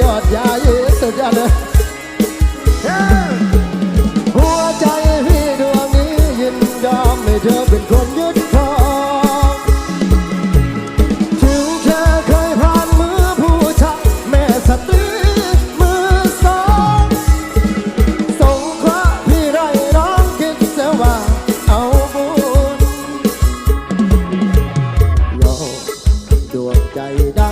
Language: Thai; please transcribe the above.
ยอดยาเยสุดยอดเลยหัวใจพี่ดวงนี้ยินยอมให้เธอเป็นคนยึดครองถึงเธอเคยผ่านมือผู้ชายแม่สตรีมือสองสงเคราะพี่ไรร้องคิดเสียว่าเอาบุญโอกดวงใจได้